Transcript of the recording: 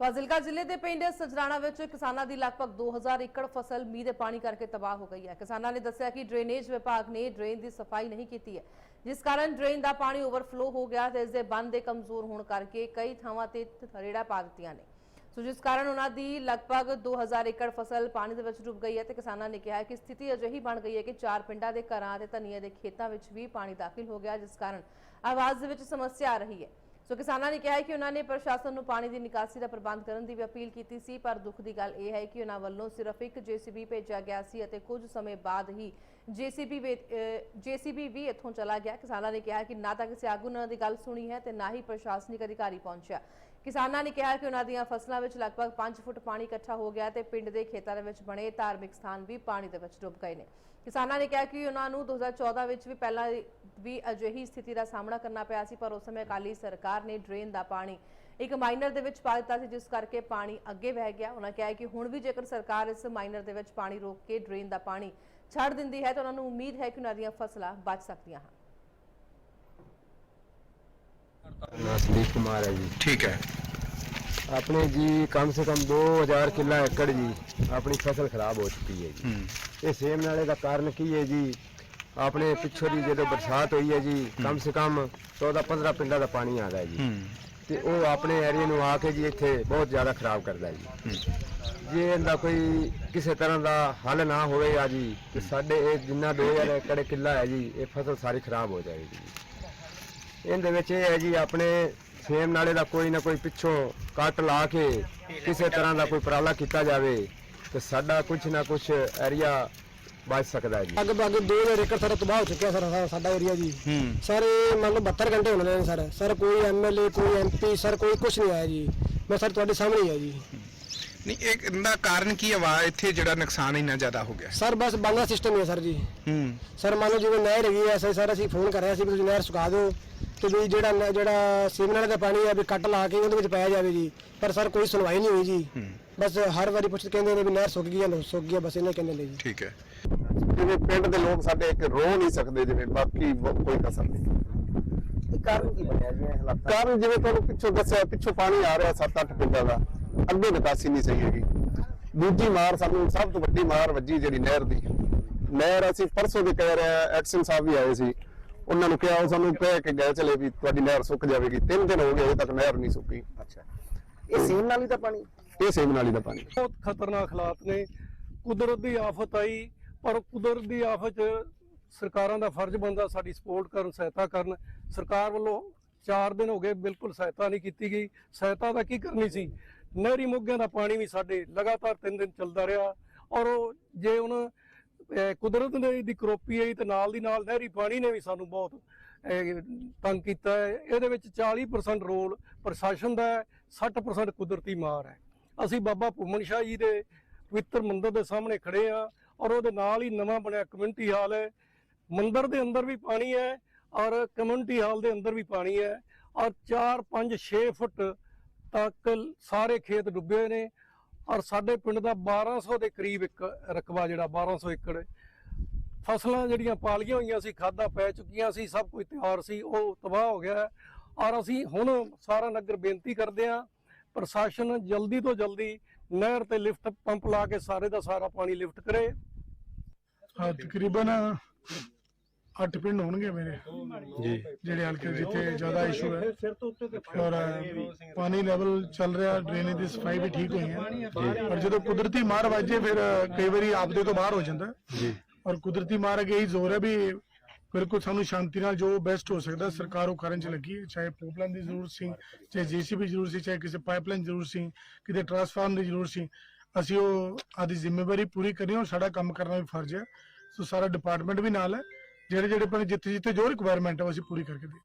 ਫਾਜ਼ਿਲਕਾ ਜ਼ਿਲ੍ਹੇ ਦੇ ਪਿੰਡ ਸਜਰਾਣਾ ਵਿੱਚ ਕਿਸਾਨਾਂ ਦੀ ਲਗਭਗ 2000 ਏਕੜ ਫਸਲ ਮੀਂਹ ਦੇ ਪਾਣੀ ਕਰਕੇ ਤਬਾਹ ਹੋ ਗਈ ਹੈ। ਕਿਸਾਨਾਂ ਨੇ ਦੱਸਿਆ ਕਿ ਡਰੇਨੇਜ ਵਿਭਾਗ ਨੇ ਡਰੇਨ ਦੀ ਸਫ਼ਾਈ ਨਹੀਂ ਕੀਤੀ ਹੈ, ਜਿਸ ਕਾਰਨ ਡਰੇਨ ਦਾ ਪਾਣੀ ਓਵਰਫਲੋ ਹੋ ਗਿਆ ਤੇ ਇਸ ਦੇ ਬੰਦ ਦੇ ਕਮਜ਼ੋਰ ਹੋਣ ਕਰਕੇ ਕਈ ਥਾਵਾਂ ਤੇ ਥਰੇੜਾ ਪਾ ਦਿੱਤੀਆਂ ਨੇ। ਸੋ ਜਿਸ ਕਾਰਨ ਉਹਨਾਂ ਦੀ ਲਗਭਗ 2000 ਏਕੜ ਫਸਲ ਪਾਣੀ ਦੇ ਵਿੱਚ ਡੁੱਬ ਗਈ ਹੈ ਤੇ ਕਿਸਾਨਾਂ ਨੇ ਕਿਹਾ ਕਿ ਸਥਿਤੀ ਅਜਿਹੀ ਬਣ ਗਈ ਹੈ ਕਿ ਚਾਰ ਪਿੰਡਾਂ ਦੇ ਘਰਾਂ ਤੇ ਧਨੀਏ ਦੇ ਖੇਤਾਂ ਵਿੱਚ ਵੀ ਪਾਣੀ ਦਾਖਲ ਹੋ ਗਿਆ, ਜਿਸ ਕਾਰਨ ਆਵਾਜ਼ ਦੇ ਵਿੱਚ ਸਮੱਸਿਆ ਆ ਰਹੀ ਹੈ। ਸੋ ਕਿਸਾਨਾਂ ਨੇ ਕਿਹਾ ਕਿ ਉਹਨਾਂ ਨੇ ਪ੍ਰਸ਼ਾਸਨ ਨੂੰ ਪਾਣੀ ਦੀ ਨਿਕਾਸੀ ਦਾ ਪ੍ਰਬੰਧ ਕਰਨ ਦੀ ਵੀ ਅਪੀਲ ਕੀਤੀ ਸੀ, ਪਰ ਦੁੱਖ ਦੀ ਗੱਲ ਇਹ ਹੈ ਕਿ ਉਹਨਾਂ ਵੱਲੋਂ ਸਿਰਫ ਇੱਕ ਜੀਸੀਬੀ ਭੇਜਿਆ ਗਿਆ ਸੀ ਅਤੇ ਕੁਝ ਸਮੇਂ ਬਾਅਦ ਹੀ ਜੀਸੀਬੀ ਜੀਸੀਬੀ ਵੀ ਇੱਥੋਂ ਚਲਾ ਗਿਆ। ਕਿਸਾਨਾਂ ਨੇ ਕਿਹਾ ਕਿ ਨਾ ਤਾਂ ਕਿਸੇ ਆਗੂ ਨੇ ਉਹਨਾਂ ਦੀ ਗੱਲ ਸੁਣੀ ਹੈ ਤੇ ਨਾ ਹੀ ਪ੍ਰਸ਼ਾਸਨਿਕ ਅਧਿਕਾਰੀ ਪਹੁੰਚਿਆ। ਕਿਸਾਨਾਂ ਨੇ ਕਿਹਾ ਕਿ ਉਹਨਾਂ ਦੀਆਂ ਫਸਲਾਂ ਵਿੱਚ ਲਗਭਗ 5 ਫੁੱਟ ਪਾਣੀ ਇਕੱਠਾ ਹੋ ਗਿਆ ਤੇ ਪਿੰਡ ਦੇ ਖੇਤਾਂ ਦੇ ਵਿੱਚ ਬਣੇ ਧਾਰਮਿਕ ਸਥਾਨ ਵੀ ਪਾਣੀ ਦੇ ਵਿੱਚ ਡੁੱਬ ਗਏ ਨੇ। ਕਿਸਾਨਾਂ ਨੇ ਕਿਹਾ ਕਿ ਉਹਨਾਂ ਨੂੰ 2014 ਵਿੱਚ ਵੀ ਪਹਿਲਾਂ ਵੀ ਅਜਿਹੀ ਸਥਿਤੀ ਦਾ ਸਾਹਮਣਾ ਕਰਨਾ ਪਿਆ ਸੀ ਪਰ ਉਸ ਸਮੇਂ ਅਕਾਲੀ ਸਰਕਾਰ ਨੇ ਡਰੇਨ ਦਾ ਪਾਣੀ ਇੱਕ ਮਾਈਨਰ ਦੇ ਵਿੱਚ ਪਾ ਦਿੱਤਾ ਸੀ ਜਿਸ ਕਰਕੇ ਪਾਣੀ ਅੱਗੇ ਵਹਿ ਗਿਆ। ਉਹਨਾਂ ਕਿਹਾ ਕਿ ਹੁਣ ਵੀ ਜੇਕਰ ਸਰਕਾਰ ਇਸ ਮਾਈਨਰ ਦੇ ਵਿੱਚ ਪਾਣੀ ਰੋਕ ਕੇ ਡਰੇਨ ਦਾ ਪਾਣੀ ਛੱਡ ਦਿੰਦੀ ਹੈ ਤਾਂ ਉਹਨਾਂ ਨੂੰ ਉਮੀਦ ਹੈ ਕਿ ਉਹਨਾਂ ਦੀਆਂ ਫਸਲਾਂ ਬਚ ਸਕਦੀਆਂ ਹਨ। ਸਦੀਪ ਕੁਮਾਰ ਹੈ ਜੀ। ਠੀਕ ਹੈ। अपने जी कम से कम 2000 किला एकड़ जी अपनी फसल खराब हो चुकी है जी ये सेम नाले का कारण की है जी ਆਪਣੇ ਪਿੱਛੋਂ ਦੀ ਜਦੋਂ ਬਰਸਾਤ ਹੋਈ ਹੈ ਜੀ ਕਮ ਸੇ ਕਮ 14 15 ਪਿੰਡਾਂ ਦਾ ਪਾਣੀ ਆ ਗਿਆ ਜੀ ਤੇ ਉਹ ਆਪਣੇ ਏਰੀਆ ਨੂੰ ਆ ਕੇ ਜੀ ਇੱਥੇ ਬਹੁਤ ਜ਼ਿਆਦਾ ਖਰਾਬ ਕਰਦਾ ਜੀ ਜੇ ਇਹਦਾ ਕੋਈ ਕਿਸੇ ਤਰ੍ਹਾਂ ਦਾ ਹੱਲ ਨਾ ਹੋਵੇਗਾ ਜੀ ਤੇ ਸਾਡੇ ਇਹ ਜਿੰਨਾ 2000 ਏਕੜ ਕਿੱਲਾ ਹੈ ਜੀ ਇਹ ਫਸਲ ਸਾਰੀ ਖਰਾਬ ਹੋ ਜਾਏਗੀ ਜੀ ਇਹਦੇ ਵਿੱਚ ਇਹ ਹੈ ਜੀ ਆਪਣੇ ਸੇਮ ਨਾਲੇ ਦਾ ਕੋਈ ਨਾ ਕੋਈ ਪਿੱਛੋਂ ਕੱਟ ਲਾ ਕੇ ਕਿਸੇ ਤਰ੍ਹਾਂ ਦਾ ਕੋਈ ਉਪਰਾਲਾ ਕੀਤਾ ਜਾਵੇ ਤੇ ਸਾਡਾ ਕੁਝ ਨਾ ਕੁਝ ਏਰੀਆ ਬਚ ਸਕਦਾ ਹੈ ਜੀ। ਲਗਭਗ 2000 ਏਕੜ ਸਾਰਾ ਤਬਾਹ ਹੋ ਚੁੱਕਿਆ ਸਰ ਸਾਡਾ ਏਰੀਆ ਜੀ। ਸਰ ਇਹ ਮੰਨ ਲਓ 72 ਘੰਟੇ ਹੋਣੇ ਨੇ ਸਰ। ਸਰ ਕੋਈ ਐਮਐਲਏ ਕੋਈ ਐਮਪੀ ਸਰ ਕੋਈ ਕੁਝ ਨਹੀਂ ਆਇਆ ਜੀ। ਮੈਂ ਸਰ ਤੁਹਾਡੇ ਸਾਹਮਣੇ ਹੀ ਆ ਜੀ। ਨਹੀਂ ਇਹ ਇਹਦਾ ਕਾਰਨ ਕੀ ਹੈ ਵਾ ਇੱਥੇ ਜਿਹੜਾ ਨੁਕਸਾਨ ਇੰਨਾ ਜ਼ਿਆਦਾ ਹੋ ਗਿਆ। ਸਰ ਬਸ ਬਾਂਗਲਾ ਸਿਸਟਮ ਹੀ ਸਰ ਜੀ। ਹੂੰ। ਸਰ ਮੰਨ ਲਓ ਜਿਵੇਂ ਨਹਿਰ ਹੈਗੀ ਐ ਸਰ ਅਸੀਂ ਫੋਨ ਕਰ ਰਿਹਾ ਸੀ ਵੀ ਤੁਸੀਂ ਨਹਿਰ ਸੁਕਾ ਦਿਓ ਤੇ ਵੀ ਜਿਹੜਾ ਨ- ਜਿਹੜਾ ਸੀਮਨ ਦਾ ਪਾਣੀ ਹੈ ਵੀ ਕੱਟ ਲਾ ਕੇ ਉਹਦੇ ਵਿੱਚ ਪਾਇਆ ਜਾਵੇ ਜੀ। ਪਰ ਸਰ ਕੋਈ ਸੁਣਵਾਈ ਨਹੀਂ ਹੋਈ ਜੀ। ਬਸ ਹਰ ਵਾਰੀ ਪੁੱਛ ਕਹਿੰਦੇ ਨੇ ਵੀ ਨਹਿਰ ਸੁੱਕ ਗਈ ਹੈ ਸੁੱਕ ਗਈ ਹੈ ਬਸ ਇਹਨੇ ਕਹਿੰਦੇ ਨੇ ਜੀ। ਠੀਕ ਹੈ। ਜਿਵੇਂ ਪਿੰਡ ਦੇ ਲੋਕ ਸਾਡੇ ਇੱਕ ਰੋ ਨਹੀਂ ਸਕਦੇ ਜਿਵੇਂ ਬਾਕੀ ਕੋਈ ਕਸਰ ਨਹੀਂ। ਕਾਰਨ ਕੀ ਬਣਿਆ ਜੀ ਇਹ ਹਾਲਾਤ? ਕਾਰਨ ਜਿਵੇਂ ਤੁਹਾਨੂੰ ਪਿੱਛੋਂ ਦੱਸਿਆ ਪਿੱਛੋਂ ਪਾਣੀ ਆ ਰਿਹਾ 7-8 ਪਿੰਡਾਂ ਦਾ। ਅੱਗੇ ਨਿਕਾਸੀ ਨਹੀਂ ਸਹੀ ਹੈਗੀ। ਦੂਜੀ ਮਾਰ ਸਾਨੂੰ ਸਭ ਤੋਂ ਵੱਡੀ ਮਾਰ ਵੱਜੀ ਜਿਹੜੀ ਨਹਿਰ ਦੀ। ਨਹਿਰ ਅਸੀਂ ਪਰਸੋਂ ਦੇ ਕਹਿ ਰਹੇ ਐਕਸ਼ਨ ਸਾਹਿਬ ਵੀ ਆਏ ਸੀ। ਉਹਨਾਂ ਨੂੰ ਕਿਹਾ ਉਹ ਸਾਨੂੰ ਕਹਿ ਕੇ ਗਏ ਚਲੇ ਵੀ ਤੁਹਾਡੀ ਨਹਿਰ ਸੁੱਕ ਜਾਵੇਗੀ। ਤਿੰਨ ਦਿਨ ਹੋ ਗਏ ਅਜੇ ਤੱਕ ਨਹਿਰ ਨਹੀਂ ਸੁੱਕੀ। ਅੱਛਾ। ਇਹ ਸੇਮ ਨਾਲੀ ਦਾ ਪਾਣੀ? ਇਹ ਸੇਮ ਨਾਲੀ ਦਾ ਪਾਣੀ। ਬਹੁਤ ਖਤਰਨਾਕ ਹਾਲਾਤ ਨੇ। ਕੁਦਰਤ ਦੀ ਆਫਤ ਆਈ ਪਰ ਕੁਦਰਤ ਦੀ ਆਫਤ 'ਚ ਸਰਕਾਰਾਂ ਦਾ ਫਰਜ਼ ਬਣਦਾ ਸਾਡੀ ਸਪੋਰਟ ਕਰਨ ਸਹਾਇਤਾ ਕਰਨ। ਸਰਕਾਰ ਵੱਲੋਂ 4 ਦਿਨ ਹੋ ਗਏ ਬਿਲਕੁਲ ਸਹਾਇਤਾ ਨਹੀਂ ਕੀਤੀ ਗਈ। ਸਹਾਇਤਾ ਤਾਂ ਕੀ ਕਰਨੀ ਸੀ? ਨਹਿਰੀ ਮੋਗਿਆਂ ਦਾ ਪਾਣੀ ਵੀ ਸਾਡੇ ਲਗਾਤਾਰ 3 ਦਿਨ ਚੱਲਦਾ ਰਿਹਾ ਔਰ ਉਹ ਜੇ ਹੁਣ ਕੁਦਰਤ ਨੇ ਦੀ ਕਰੋਪੀ ਆਈ ਤੇ ਨਾਲ ਦੀ ਨਾਲ ਨਹਿਰੀ ਪਾਣੀ ਨੇ ਵੀ ਸਾਨੂੰ ਬਹੁਤ ਤੰਗ ਕੀਤਾ ਹੈ। ਇਹਦੇ ਵਿੱਚ 40% ਰੋਲ ਪ੍ਰਸ਼ਾਸਨ ਦਾ ਹੈ 60% ਕੁਦਰਤੀ ਮਾਰ ਹੈ। ਅਸੀਂ ਬਾਬਾ ਭੂਮਨ ਸ਼ਾਹ ਜੀ ਦੇ ਪਵਿੱਤਰ ਮੰਦਰ ਦੇ ਸਾਹਮਣੇ ਖੜੇ ਆ ਔਰ ਉਹਦੇ ਨਾਲ ਹੀ ਨਵਾਂ ਬਣਿਆ ਕਮਿਊਨਿਟੀ ਹਾਲ ਹੈ। ਮੰਦਰ ਦੇ ਅੰਦਰ ਵੀ ਪਾਣੀ ਹੈ ਔਰ ਕਮਿਊਨਿਟੀ ਹਾਲ ਦੇ ਅੰਦਰ ਵੀ ਪਾਣੀ ਹੈ ਔਰ 4 5 6 ਫੁੱਟ ਤੱਕ ਸਾਰੇ ਖੇਤ ਡੁੱਬੇ ਹੋਏ ਨੇ ਔਰ ਸਾਡੇ ਪਿੰਡ ਦਾ 1200 ਦੇ ਕਰੀਬ ਇੱਕ ਰਕਬਾ ਜਿਹੜਾ 1200 ਏਕੜ ਫਸਲਾਂ ਜਿਹੜੀਆਂ ਪਾਲੀਆਂ ਹੋਈਆਂ ਸੀ, ਖਾਦਾਂ ਪੈ ਚੁੱਕੀਆਂ ਸੀ, ਸਭ ਕੁਝ ਤਿਆਰ ਸੀ, ਉਹ ਤਬਾਹ ਹੋ ਗਿਆ ਔਰ ਅਸੀਂ ਹੁਣ ਸਾਰਾ ਨਗਰ ਬੇਨਤੀ ਕਰਦੇ ਹਾਂ, ਪ੍ਰਸ਼ਾਸਨ ਜਲਦੀ ਤੋਂ ਜਲਦੀ ਨਹਿਰ ਤੇ ਲਿਫਟ ਪੰਪ ਲਾ ਕੇ ਸਾਰੇ ਦਾ ਸਾਰਾ ਪਾਣੀ ਲਿਫਟ ਕਰੇ। ਤਕਰੀਬਨ 8 ਪਿੰਡ ਹੋਣਗੇ ਮੇਰੇ। ਜੀ। ਜਿਹੜੇ ਹਲਕੇ ਜਿੱਥੇ ਜ਼ਿਆਦਾ ਇਸ਼ੂ ਹੈ। ਔਰ ਪਾਣੀ ਲੈਵਲ ਚੱਲ ਰਿਹਾ ਡਰੇਨੇਜ ਦੀ ਸਫ਼ਾਈ ਵੀ ਠੀਕ ਹੋਈ ਹੈ। ਪਰ ਜਦੋਂ ਕੁਦਰਤੀ ਮਾਰ ਵੱਜੇ ਫਿਰ ਕਈ ਵਾਰੀ ਆਪਦੇ ਤੋਂ ਬਾਹਰ ਹੋ ਜਾਂਦਾ। ਜੀ। ਔਰ ਕੁਦਰਤੀ ਮਾਰ ਅਗੇ ਹੀ ਜ਼ੋਰ ਹੈ ਵੀ ਬਿਲਕੁਲ ਸਾਨੂੰ ਸ਼ਾਂਤੀ ਨਾਲ ਜੋ ਬੈਸਟ ਹੋ ਸਕਦਾ ਸਰਕਾਰ ਉਹ ਕਰਨ ਚ ਲੱਗੀ ਹੈ। ਚਾਹੇ ਪਾਈਪਲਾਈਨ ਦੀ ਜ਼ਰੂਰਤ ਸੀ ਚਾਹੇ ਜੀਸੀਬੀ ਜ਼ਰੂਰਤ ਸੀ ਚਾਹੇ ਕਿਸੇ ਪਾਈਪਲਾਈਨ ਜ਼ਰੂਰਤ ਸੀ ਕਿਤੇ ਟਰਾਂਸਫਾਰਮ ਦੀ ਜ਼ਰੂਰਤ ਸੀ ਅਸੀਂ ਉਹ ਆਦੀ ਜ਼ਿੰਮੇਵਾਰੀ ਪੂਰੀ ਕਰੀ ਔਰ ਸਾਡਾ ਕੰਮ ਕਰਨਾ ਵੀ ਫਰਜ਼ ਹੈ। ਸੋ ਸਾਰਾ ਡਿਪਾਰਟਮੈਂਟ ਵੀ ਨਾਲ ਹੈ। ਜਿਹੜੇ ਜਿਹੜੇ ਪਰ ਜਿੱਥੇ ਜਿੱਥੇ ਜੋ ਰਿਕੁਆਇਰਮੈਂਟ ਹੈ ਉਹ ਅਸੀਂ ਪੂਰੀ ਕਰਕੇ ਦੇ